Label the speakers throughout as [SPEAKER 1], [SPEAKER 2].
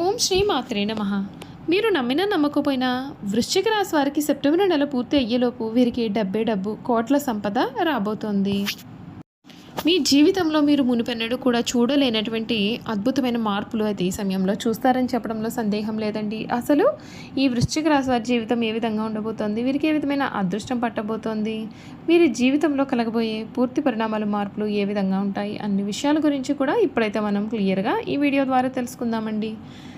[SPEAKER 1] ఓం శ్రీ మాత్రే నమ. మీరు నమ్మినా నమ్మకపోయినా వృశ్చిక రాశి వారికి సెప్టెంబర్ నెల పూర్తి అయ్యేలోపు వీరికి డబ్బే డబ్బు కోట్ల సంపద రాబోతోంది. మీ జీవితంలో మీరు మునిపెన్నడూ కూడా చూడలేనటువంటి అద్భుతమైన మార్పులు అయితే ఈ సమయంలో చూస్తారని చెప్పడంలో సందేహం లేదండి. అసలు ఈ వృశ్చిక రాశి వారి జీవితం ఏ విధంగా ఉండబోతోంది? వీరికి ఏ విధమైన అదృష్టం పట్టబోతోంది? వీరి జీవితంలో కలగబోయే పూర్తి పరిణామాలు మార్పులు ఏ విధంగా ఉంటాయి? అన్ని విషయాల గురించి కూడా ఇప్పుడైతే మనం క్లియర్గా ఈ వీడియో ద్వారా తెలుసుకుందామండి.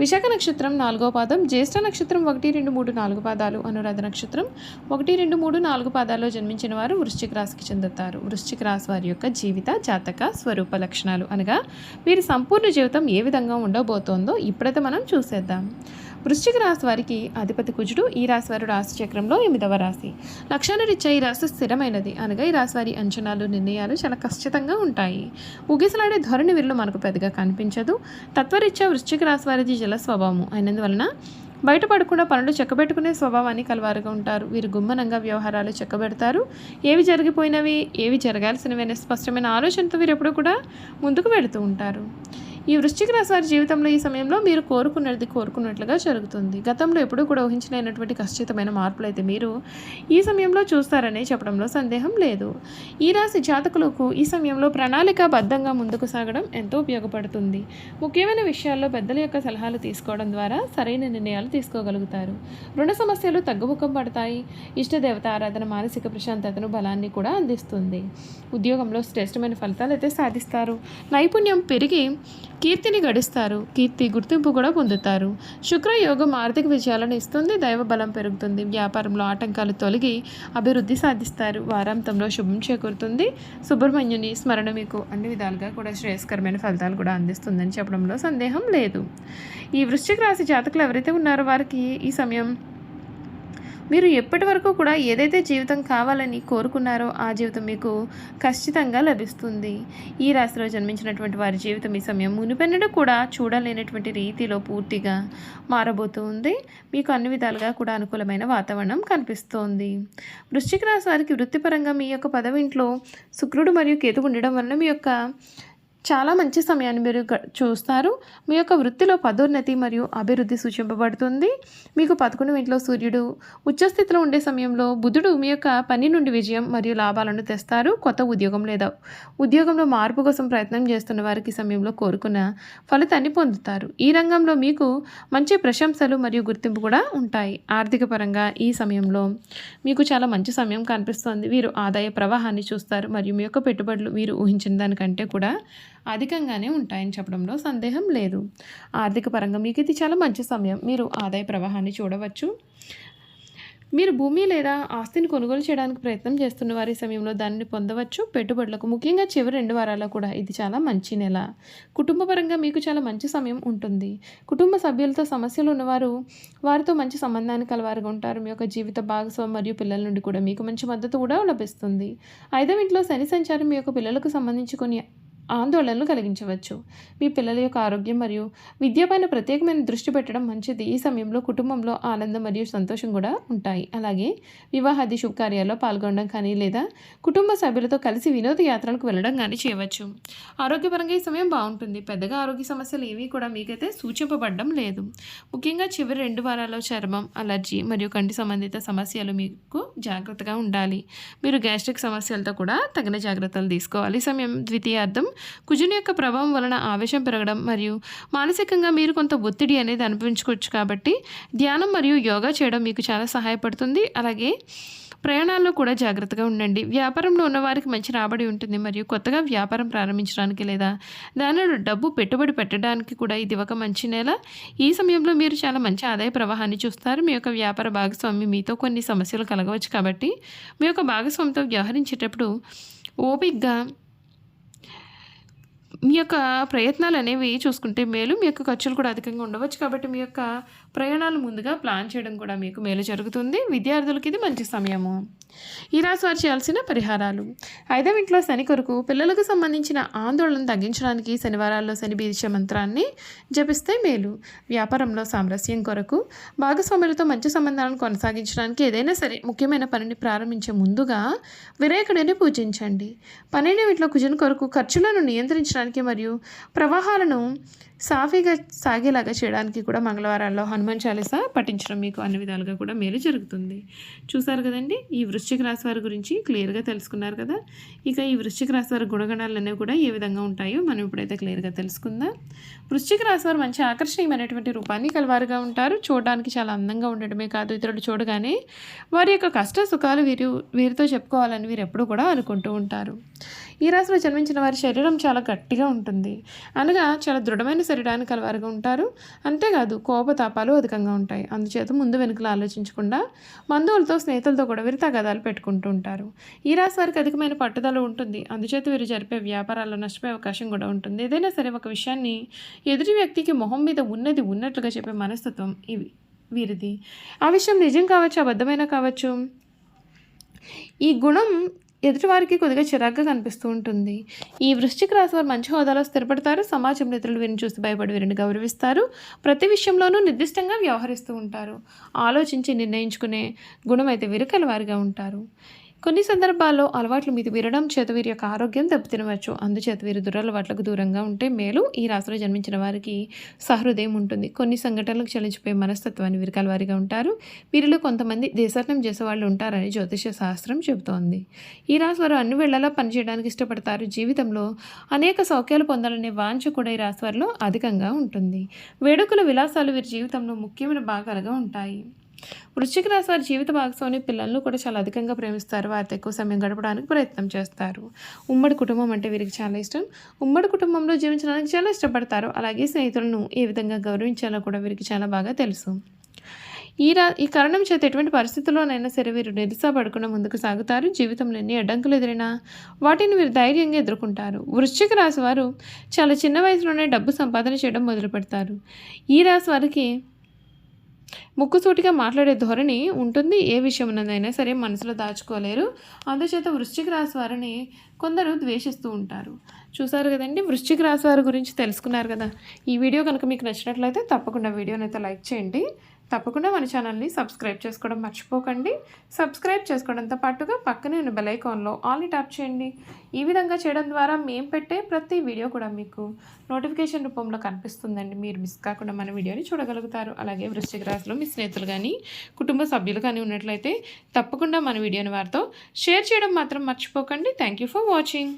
[SPEAKER 1] విశాఖ నక్షత్రం నాలుగో పాదం జ్యేష్ఠ నక్షత్రం ఒకటి రెండు మూడు నాలుగు పాదాలు అనురాధ నక్షత్రం ఒకటి రెండు మూడు నాలుగు పాదాల్లో జన్మించిన వారు వృశ్చిక రాశికి చెందుతారు. వృశ్చిక రాశి వారి యొక్క జీవిత జాతక స్వరూప లక్షణాలు అనగా వీరి సంపూర్ణ జీవితం ఏ విధంగా ఉండబోతోందో ఇప్పుడైతే మనం చూసేద్దాం. వృశ్చిక రాశి వారికి అధిపతి కుజుడు ఈ రాశి వారు రాశి చక్రంలో ఎనిమిదవ రాశి. లక్షణ రీత్యా ఈ రాశి స్థిరమైనది. అనగా ఈ రాశి వారి అంచనాలు నిర్ణయాలు చాలా ఖచ్చితంగా ఉంటాయి. ఉగిసలాడే ధోరణి వీరిలో మనకు పెద్దగా కనిపించదు. తత్వరీత్యా వృశ్చిక రాశి వారిది జల స్వభావము. అయినందువలన బయటపడకుండా పనులు చెక్కబెట్టుకునే స్వభావాన్ని కలవారుగా ఉంటారు. వీరు గుమ్మనంగా వ్యవహారాలు చెక్కబెడతారు. ఏవి జరిగిపోయినవి ఏవి జరగాల్సినవి అనే స్పష్టమైన ఆలోచనతో వీరు ఎప్పుడూ కూడా ముందుకు వెళుతూ ఉంటారు. ఈ వృశ్చిక రాశి వారి జీవితంలో ఈ సమయంలో మీరు కోరుకున్నది కోరుకున్నట్లుగా జరుగుతుంది. గతంలో ఎప్పుడూ కూడా ఊహించలేనటువంటి ఖచ్చితమైన మార్పులు అయితే మీరు ఈ సమయంలో చూస్తారనే చెప్పడంలో సందేహం లేదు. ఈ రాశి జాతకులకు ఈ సమయంలో ప్రణాళికాబద్ధంగా ముందుకు సాగడం ఎంతో ఉపయోగపడుతుంది. ముఖ్యమైన విషయాల్లో పెద్దల యొక్క సలహాలు తీసుకోవడం ద్వారా సరైన నిర్ణయాలు తీసుకోగలుగుతారు. రుణ సమస్యలు తగ్గుముఖం పడతాయి. ఇష్టదేవత ఆరాధన మానసిక ప్రశాంతతను బలాన్ని కూడా అందిస్తుంది. ఉద్యోగంలో శ్రేష్టమైన ఫలితాలు అయితే సాధిస్తారు. నైపుణ్యం పెరిగి కీర్తిని గడిస్తారు. కీర్తి గుర్తింపు కూడా పొందుతారు. శుక్రయోగం ఆర్థిక విజయాలను ఇస్తుంది. దైవ బలం పెరుగుతుంది. వ్యాపారంలో ఆటంకాలు తొలగి అభివృద్ధి సాధిస్తారు. వారాంతంలో శుభం చేకూరుతుంది. సుబ్రహ్మణ్యుని స్మరణ మీకు అన్ని విధాలుగా కూడా శ్రేయస్కరమైన ఫలితాలు కూడా అందిస్తుందని చెప్పడంలో సందేహం లేదు. ఈ వృశ్చిక రాశి జాతకులు ఎవరైతే ఉన్నారో వారికి ఈ సమయం మీరు ఎప్పటి వరకు కూడా ఏదైతే జీవితం కావాలని కోరుకున్నారో ఆ జీవితం మీకు ఖచ్చితంగా లభిస్తుంది. ఈ రాశిలో జన్మించినటువంటి వారి జీవితం ఈ సమయం మునిపెన్నడు కూడా చూడలేనటువంటి రీతిలో పూర్తిగా మారబోతుంది. మీకు అన్ని విధాలుగా కూడా అనుకూలమైన వాతావరణం కనిపిస్తోంది. వృశ్చిక రాశి వారికి వృత్తిపరంగా మీ యొక్క పదవింట్లో శుక్రుడు మరియు కేతు ఉండడం వలన మీ యొక్క చాలా మంచి సమయాన్ని మీరు చూస్తారు. మీ యొక్క వృత్తిలో పదోన్నతి మరియు అభివృద్ధి సూచింపబడుతుంది. మీకు పదకొండు ఇంట్లో సూర్యుడు ఉచ్చస్థితిలో ఉండే సమయంలో బుధుడు మీ యొక్క పని నుండి విజయం మరియు లాభాలను తెస్తారు. కొత్త ఉద్యోగం లేదా ఉద్యోగంలో మార్పు కోసం ప్రయత్నం చేస్తున్న వారికి సమయంలో కోరుకున్న ఫలితాన్ని పొందుతారు. ఈ రంగంలో మీకు మంచి ప్రశంసలు మరియు గుర్తింపు కూడా ఉంటాయి. ఆర్థిక పరంగా ఈ సమయంలో మీకు చాలా మంచి సమయం కనిపిస్తుంది. వీరు ఆదాయ ప్రవాహాన్ని చూస్తారు మరియు మీ యొక్క పెట్టుబడులు మీరు ఊహించిన దానికంటే కూడా అధికంగానే ఉంటాయని చెప్పడంలో సందేహం లేదు. ఆర్థిక పరంగా మీకు ఇది చాలా మంచి సమయం. మీరు ఆదాయ ప్రవాహాన్ని చూడవచ్చు. మీరు భూమి లేదా ఆస్తిని కొనుగోలు చేయడానికి ప్రయత్నం చేస్తున్న వారి సమయంలో దానిని పొందవచ్చు. పెట్టుబడులకు ముఖ్యంగా చివరి రెండు వారాల్లో కూడా ఇది చాలా మంచి నెల. కుటుంబపరంగా మీకు చాలా మంచి సమయం ఉంటుంది. కుటుంబ సభ్యులతో సమస్యలు ఉన్నవారు వారితో మంచి సంబంధాన్ని కలవారుగా ఉంటారు. మీ యొక్క జీవిత భాగస్వామి మరియు పిల్లల నుండి కూడా మీకు మంచి మద్దతు కూడా లభిస్తుంది. ఐదవ ఇంట్లో శని సంచారం మీ యొక్క పిల్లలకు సంబంధించి కొన్ని ఆందోళనలు కలిగించవచ్చు. మీ పిల్లల యొక్క ఆరోగ్యం మరియు విద్యపైన ప్రత్యేకమైన దృష్టి పెట్టడం మంచిది. ఈ సమయంలో కుటుంబంలో ఆనందం మరియు సంతోషం కూడా ఉంటాయి. అలాగే వివాహాది శుభకార్యాల్లో పాల్గొనడం కానీ లేదా కుటుంబ సభ్యులతో కలిసి వినోద యాత్రలకు వెళ్ళడం కానీ చేయవచ్చు. ఆరోగ్యపరంగా ఈ సమయం బాగుంటుంది. పెద్దగా ఆరోగ్య సమస్యలు ఏవీ కూడా మీకైతే సూచింపబడడం లేదు. ముఖ్యంగా చివరి రెండు వారాల్లో చర్మం అలర్జీ మరియు కంటి సంబంధిత సమస్యలు మీకు జాగ్రత్తగా ఉండాలి. మీరు గ్యాస్ట్రిక్ సమస్యలతో కూడా తగిన జాగ్రత్తలు తీసుకోవాలి. ఈ సమయం ద్వితీయార్థం కుజుని యొక్క ప్రభావం వలన ఆవేశం పెరగడం మరియు మానసికంగా మీరు కొంత ఒత్తిడి అనేది అనిపించుకోవచ్చు కాబట్టి ధ్యానం మరియు యోగా చేయడం మీకు చాలా సహాయపడుతుంది. అలాగే ప్రయాణాల్లో కూడా జాగ్రత్తగా ఉండండి. వ్యాపారంలో ఉన్న వారికి మంచి రాబడి ఉంటుంది మరియు కొత్తగా వ్యాపారం ప్రారంభించడానికి లేదా దానిలో డబ్బు పెట్టుబడి పెట్టడానికి కూడా ఇది ఒక మంచి నెల. ఈ సమయంలో మీరు చాలా మంచి ఆదాయ ప్రవాహాన్ని చూస్తారు. మీ యొక్క వ్యాపార భాగస్వామి మీతో కొన్ని సమస్యలు కలగవచ్చు కాబట్టి మీ యొక్క భాగస్వామితో వ్యవహరించేటప్పుడు ఓపిక్గా మీ యొక్క ప్రయత్నాలు అనేవి చూసుకుంటే మేలు మీ యొక్క ఖర్చులు కూడా అధికంగా ఉండవచ్చు కాబట్టి మీ యొక్క ప్రయాణాలు ముందుగా ప్లాన్ చేయడం కూడా మీకు మేలు జరుగుతుంది. విద్యార్థులకి ఇది మంచి సమయము. ఈ రాశి వారు చేయాల్సిన పరిహారాలు. ఐదవ ఇంట్లో శని కొరకు పిల్లలకు సంబంధించిన ఆందోళన తగ్గించడానికి శనివారాల్లో శని బీజ మంత్రాన్ని జపిస్తే మేలు. వ్యాపారంలో సామరస్యం కొరకు భాగస్వాములతో మంచి సంబంధాలను కొనసాగించడానికి ఏదైనా సరే ముఖ్యమైన పనిని ప్రారంభించే ముందుగా వినాయకుడిని పూజించండి. పన్నెండవ ఇంట్లో కుజుని కొరకు ఖర్చులను నియంత్రించడానికి మరియు ప్రవాహాలను సాఫీగా సాగేలాగా చేయడానికి కూడా మంగళవారాల్లో హనుమాన్ చాలీస పఠించడం మీకు అన్ని విధాలుగా కూడా మేలు జరుగుతుంది. చూసారు కదండి? ఈ వృశ్చిక రాశి వారి గురించి క్లియర్గా తెలుసుకున్నారు కదా? ఇక ఈ వృశ్చిక రాశి వారి గుణగణాలు అనేవి కూడా ఏ విధంగా ఉంటాయో మనం ఇప్పుడైతే క్లియర్గా తెలుసుకుందాం. వృశ్చిక రాశి వారు మంచి ఆకర్షణీయమైనటువంటి రూపాన్ని కలవారుగా ఉంటారు. చూడడానికి చాలా అందంగా ఉండటమే కాదు ఇతరులు చూడగానే వారి యొక్క కష్ట సుఖాలు వీరు వీరితో చెప్పుకోవాలని వీరు ఎప్పుడూ కూడా అనుకుంటూ ఉంటారు. ఈ రాశిలో జన్మించిన వారి శరీరం చాలా గట్టిగా ఉంటుంది. అనగా చాలా దృఢమైన శరీరాన్ని అలవారుగా ఉంటారు. అంతేకాదు కోపతాపాలు అధికంగా ఉంటాయి. అందుచేత ముందు వెనుకలు ఆలోచించకుండా బంధువులతో స్నేహితులతో కూడా వీరు తగాదాలు పెట్టుకుంటూ ఉంటారు. ఈ రాశి వారికి అధికమైన పట్టుదల ఉంటుంది. అందుచేత వీరు జరిపే వ్యాపారాల్లో నష్టపోయే అవకాశం కూడా ఉంటుంది. ఏదైనా సరే ఒక విషయాన్ని ఎదుటి వ్యక్తికి మొహం మీద ఉన్నది ఉన్నట్లుగా చెప్పే మనస్తత్వం ఇవి వీరిది. ఆ విషయం నిజం కావచ్చు అబద్ధమైనా కావచ్చు ఈ గుణం ఎదుటివారికి కొద్దిగా చిరాగ్గా కనిపిస్తూ ఉంటుంది. ఈ వృశ్చిక రాశి వారు మంచి హోదాలో స్థిరపడతారు. సమాజంలో ఇతరులు వీరిని చూసి భయపడి వీరిని గౌరవిస్తారు. ప్రతి విషయంలోనూ నిర్దిష్టంగా వ్యవహరిస్తూ ఉంటారు. ఆలోచించి నిర్ణయించుకునే గుణం అయితే వీరు కలవారిగా ఉంటారు. కొన్ని సందర్భాల్లో అలవాట్లు మీద విరడం చేత వీరి యొక్క ఆరోగ్యం దెబ్బతినవచ్చు. అందుచేత వీరు దురలవాట్లకు దూరంగా ఉంటే మేలు. ఈ రాశిలో జన్మించిన వారికి సహృదయం ఉంటుంది. కొన్ని సంఘటనలకు చలించిపోయే మనస్తత్వాన్ని వీరు కలవారిగా ఉంటారు. వీరిలో కొంతమంది దేశాటనం చేసే వాళ్ళు ఉంటారని జ్యోతిష శాస్త్రం చెబుతోంది. ఈ రాశి వారు అన్ని వేళలా పనిచేయడానికి ఇష్టపడతారు. జీవితంలో అనేక సౌఖ్యాలు పొందాలనే వాంఛ కూడా ఈ రాశి వారిలో అధికంగా ఉంటుంది. వేడుకల విలాసాలు వీరి జీవితంలో ముఖ్యమైన భాగాలుగా ఉంటాయి. వృశ్చిక రాశి వారి జీవిత భాగస్వామి పిల్లలను కూడా చాలా అధికంగా ప్రేమిస్తారు. వారితో ఎక్కువ సమయం గడపడానికి ప్రయత్నం చేస్తారు. ఉమ్మడి కుటుంబం అంటే వీరికి చాలా ఇష్టం. ఉమ్మడి కుటుంబంలో జీవించడానికి చాలా ఇష్టపడతారు. అలాగే స్నేహితులను ఏ విధంగా గౌరవించాలో కూడా వీరికి చాలా బాగా తెలుసు. ఈ రా ఈ కారణం చేత ఎటువంటి పరిస్థితుల్లోనైనా సరే వీరు నిరుసాపడకుండా ముందుకు సాగుతారు. జీవితంలో ఎన్ని అడ్డంకులు ఎదురైనా వాటిని వీరు ధైర్యంగా ఎదుర్కొంటారు. వృశ్చిక రాశి వారు చాలా చిన్న వయసులోనే డబ్బు సంపాదన చేయడం మొదలు పెడతారు ఈ రాశి వారికి ముక్కుసూటిగా మాట్లాడే ధోరణి ఉంటుంది. ఏ విషయం సరే మనసులో దాచుకోలేరు. అందుచేత వృశ్చిక రాశి వారిని కొందరు ద్వేషిస్తూ ఉంటారు. చూసారు కదండి? వృశ్చిక రాశి వారి గురించి తెలుసుకున్నారు కదా. ఈ వీడియో కనుక మీకు నచ్చినట్లయితే తప్పకుండా వీడియోని అయితే లైక్ చేయండి. తప్పకుండా మన ఛానల్ని సబ్స్క్రైబ్ చేసుకోవడం మర్చిపోకండి. సబ్స్క్రైబ్ చేసుకోవడంతో పాటుగా పక్కనే ఉన్న బెల్ ఐకాన్లో ఆల్ని ట్యాప్ చేయండి. ఈ విధంగా చేయడం ద్వారా మేము పెట్టే ప్రతి వీడియో కూడా మీకు నోటిఫికేషన్ రూపంలో కనిపిస్తుందండి. మీరు మిస్ కాకుండా మన వీడియోని చూడగలుగుతారు. అలాగే వృశ్చిక రాశిలో మీ స్నేహితులు కానీ కుటుంబ సభ్యులు కానీ ఉన్నట్లయితే తప్పకుండా మన వీడియోని వారితో షేర్ చేయడం మాత్రం మర్చిపోకండి. Thank you for watching